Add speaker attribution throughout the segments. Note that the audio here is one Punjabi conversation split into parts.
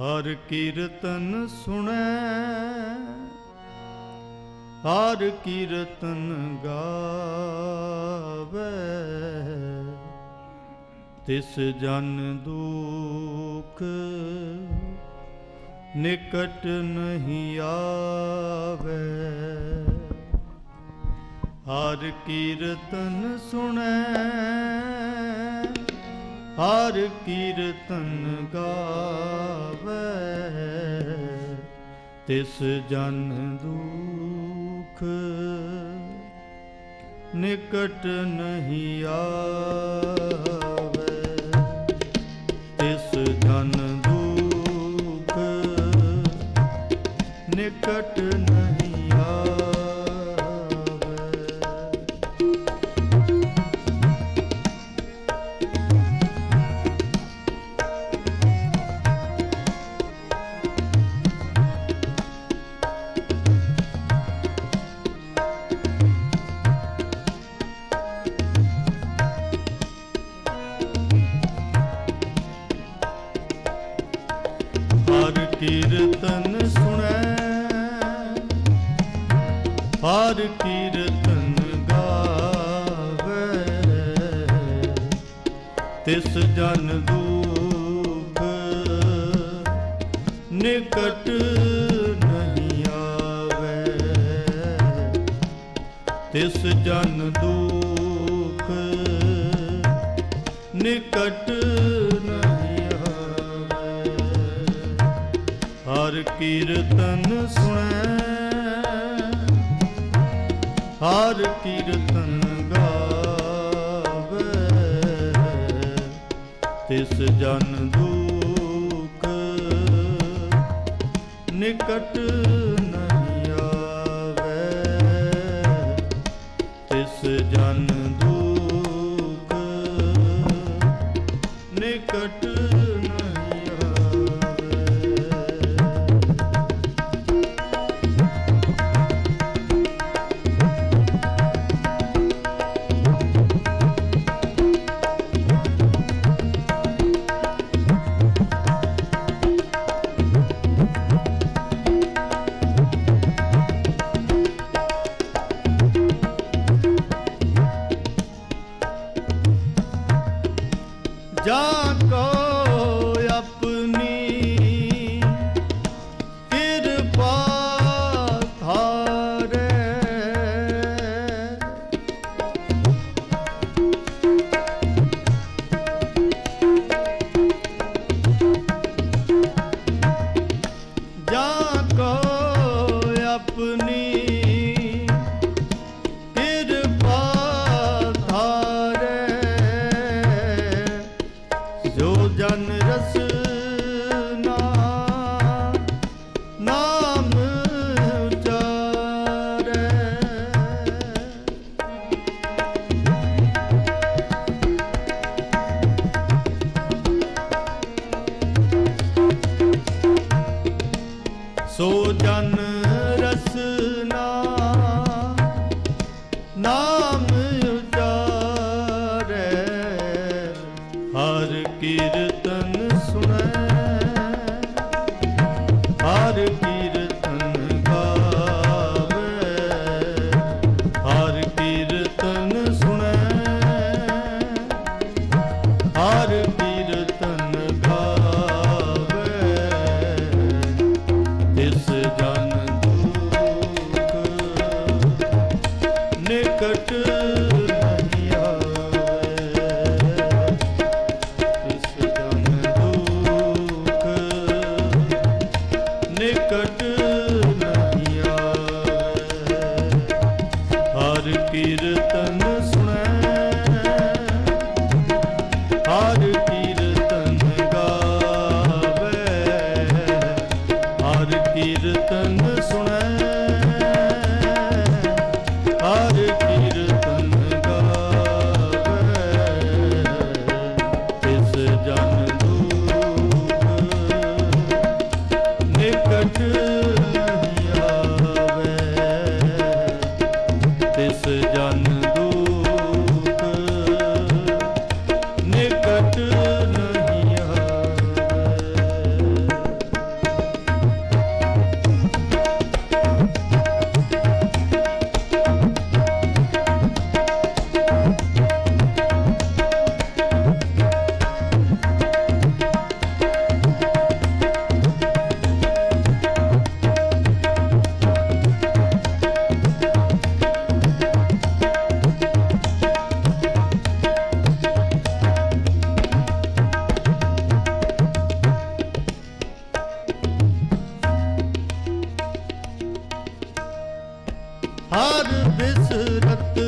Speaker 1: ਹਰ ਕੀਰਤਨ ਸੁਣੈ, ਹਰ ਕੀਰਤਨ ਗਾਵੇ। ਤਿਸ ਜਨ ਦੁਖ ਨਿਕਟ ਨਹੀਂ ਆਵੇ। ਹਰ ਕੀਰਤਨ ਸੁਣੈ ਹਰ ਕੀਰਤਨ ਗਾਵੇ ਤਿਸ ਜਨ ਦੁਖ ਨਿਕਟ ਨਹੀਂ ਆਵੇ। ਤਿਸ ਜਨ ਦੁਖ ਨਿਕਟ ਨਿਕਟ ਨਹੀਂ ਆਵੇ। ਤਿਸ ਜਨ ਦੁਖ ਨਿਕਟ ਨਹੀਂ ਆਵੇ। ਹਰ ਕੀਰਤਨ ਸੁਣੈ, ਹਰ ਕੀਰਤਨ ਗਾਵੇ। ਤਿਸ ਜਨ ਦੁਖ ਨਿਕਟ ਜਾ ਕੋ ਸੋ ਜਨ ਰਸਨਾ ਨਾਮ ਕੀਰਤਨ ਸੁਣਾ। ਹਰ ਬਿਸਰਤ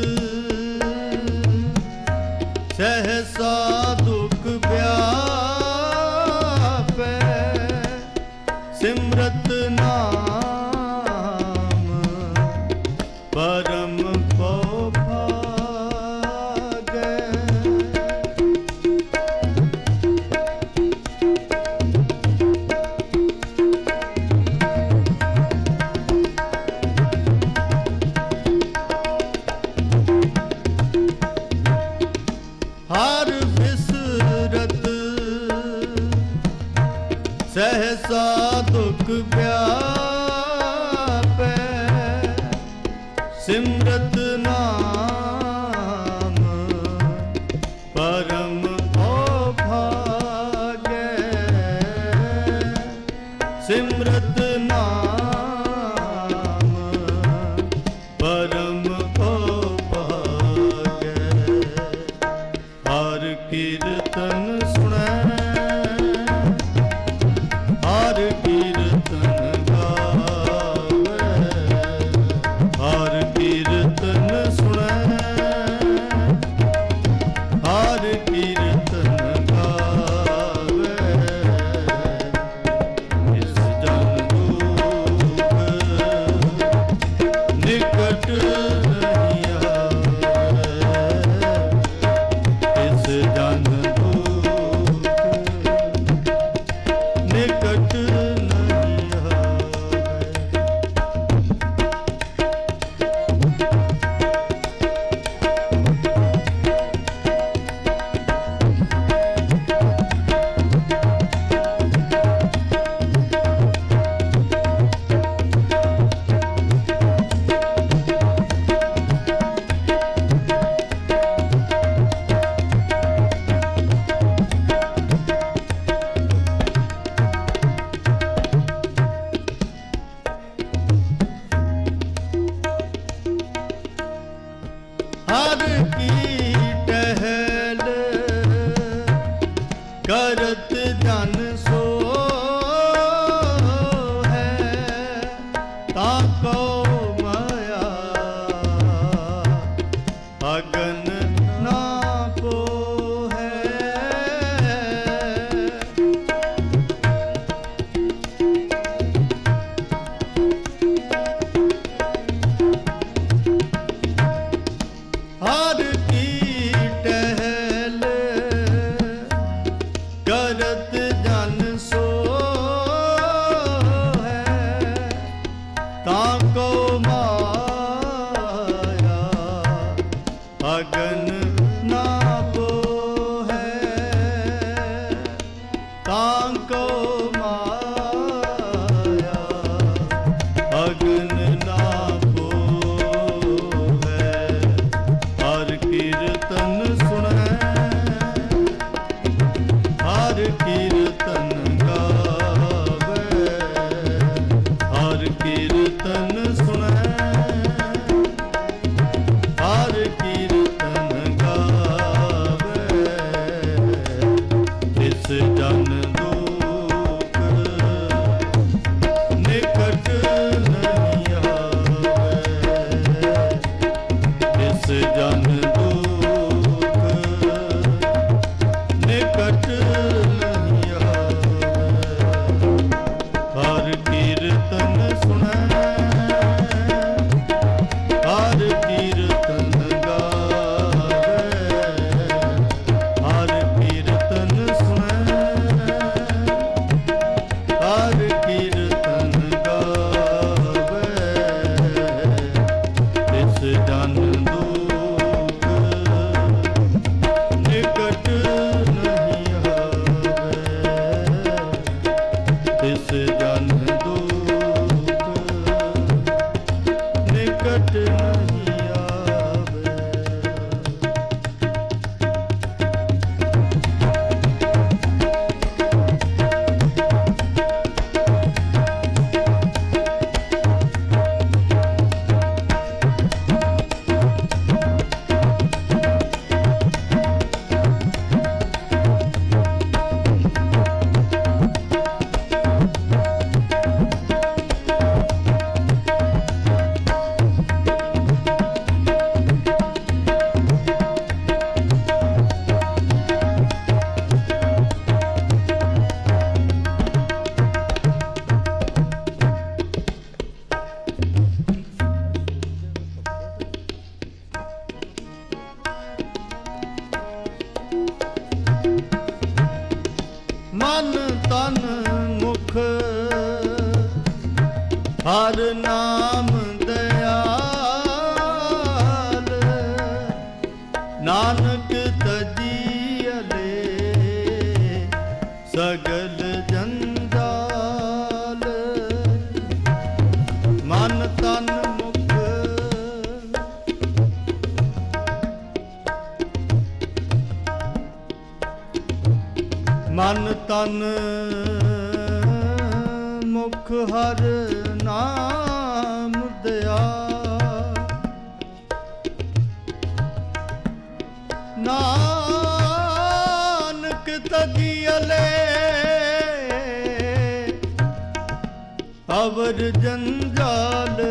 Speaker 1: ਤਜੀਲੇ ਅਵਰ ਜੰਜਾਲ।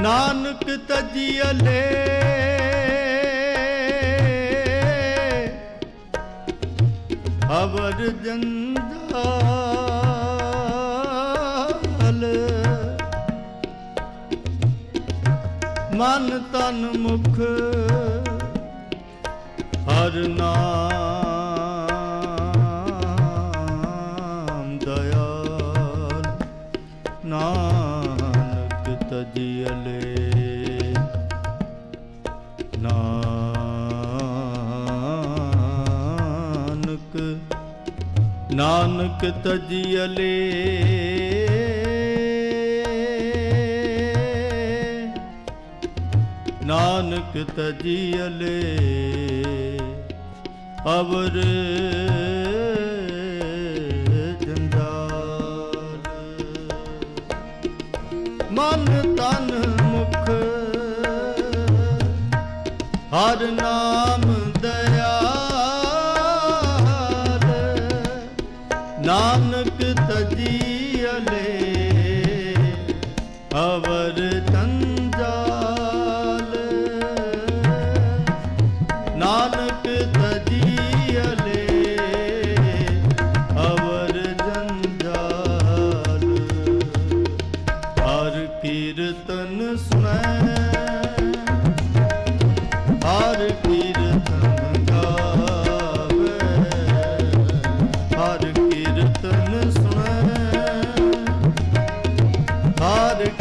Speaker 1: ਨਾਨਕ ਤਜੀਲੇ ਅਵਰ ਜੰਜਾਲ। ਮਨ ਤਨ ਮੁਖ। ਹਰ ਨਾਨਕ ਤਜੀਲੇ ਨਾਨਕ ਨਾਨਕ ਤਜੀਲੇ ਨਾਨਕ ਤਜੀਲੇ ਅਵਰ ਜੰਜਾਲ। ਮਨ ਤਨ ਮੁਖ ਹਰ ਨਾਮ ਦਇਆਲ। ਨਾਨਕ ਤਜੀਅਲੇ ਅਵਰ
Speaker 2: ਤਨ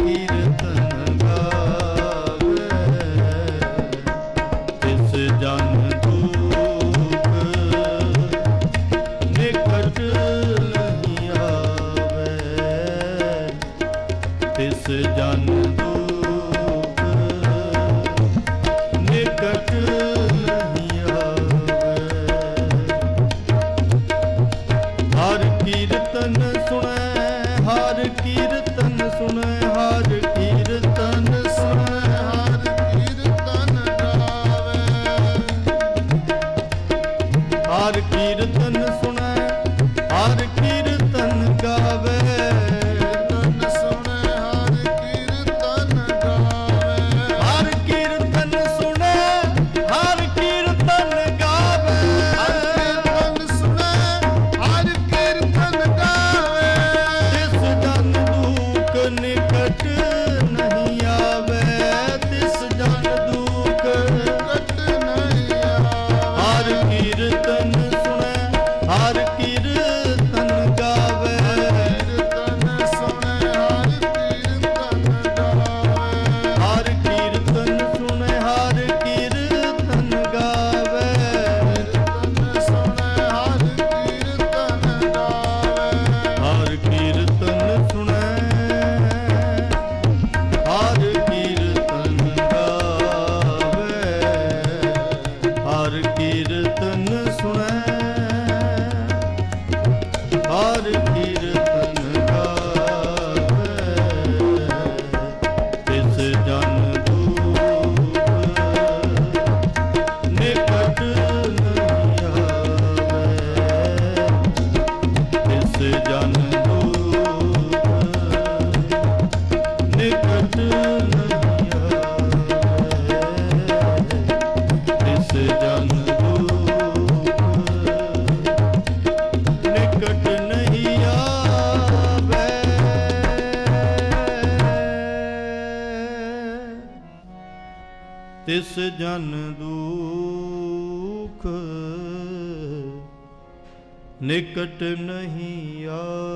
Speaker 1: இருத்த ਨਿਕਟ ਨਹੀਂ ਆ।